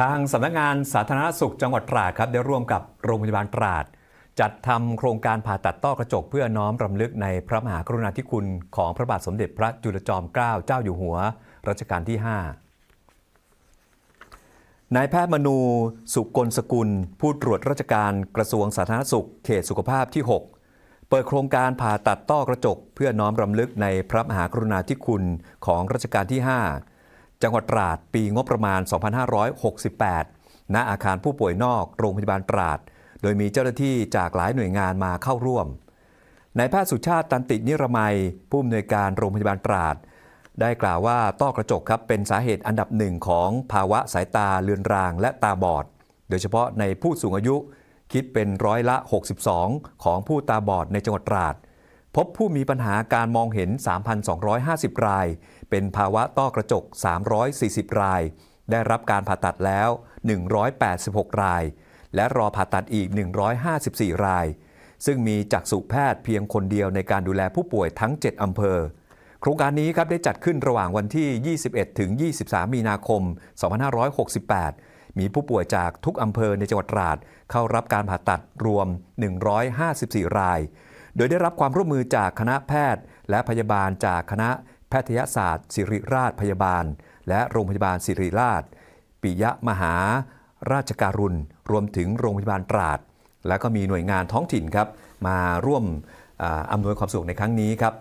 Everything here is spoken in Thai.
ทางสำนักงานสาธารณสุขจังหวัดตราดครับได้ร่วมกับโรงพยาบาลตราด จัดทำโครงการผ่าตัดต้อกระจกเพื่อน้อมรำลึกในพระมหากรุณาธิคุณของพระบาทสมเด็จพระจุลจอมเกล้าเจ้าอยู่หัว รัชกาลที่ 5 นายแพทย์มนูสุกลสกุล ผู้ตรวจราชการกระทรวงสาธารณสุข เขตสุขภาพที่ 6 เปิดโครงการผ่าตัดต้อกระจก เพื่อน้อมรำลึกในพระมหากรุณาธิคุณของรัชกาลที่ 5 จังหวัดตราดปีงบประมาณ 2568 ณ อาคารผู้ป่วยนอกโรงพยาบาลตราด โดยมีเจ้าหน้าที่จากหลายหน่วยงานมาเข้าร่วม นายแพทย์สุชาติตันตินิรมัย ผู้อำนวยการโรงพยาบาลตราด ได้กล่าวว่าต้อกระจกครับเป็นสาเหตุอันดับหนึ่งของภาวะสายตาเลือนรางและตาบอด โดยเฉพาะในผู้สูงอายุคิดเป็นร้อยละ 62 ของผู้ตาบอดในจังหวัดตราด พบผู้มีปัญหาการมองเห็น 3,250 ราย เป็นภาวะต้อกระจก 340 ราย ได้รับการผ่าตัดแล้ว 186 ราย และรอผ่าตัดอีก 154 ราย ซึ่งมีจักษุแพทย์เพียงคนเดียวในการดูแลผู้ป่วยทั้ง 7 อำเภอ โครงการนี้ครับได้จัดขึ้นระหว่างวันที่ 21 ถึง 23 มีนาคม 2568 มีผู้ป่วยจากทุกอำเภอในจังหวัดตราด เข้ารับการผ่าตัดรวม 154 ราย โดยได้รับความร่วมมือจากคณะแพทย์ และพยาบาลจากคณะแพทยศาสตร์ ศิริราชพยาบาล และโรงพยาบาลศิริราช ปิยะมหา ราชการุณ รวมถึงโรงพยาบาลตราด และก็มีหน่วยงานท้องถิ่นครับมาร่วมออำนวยความสะดวกในครั้งนี้ครับ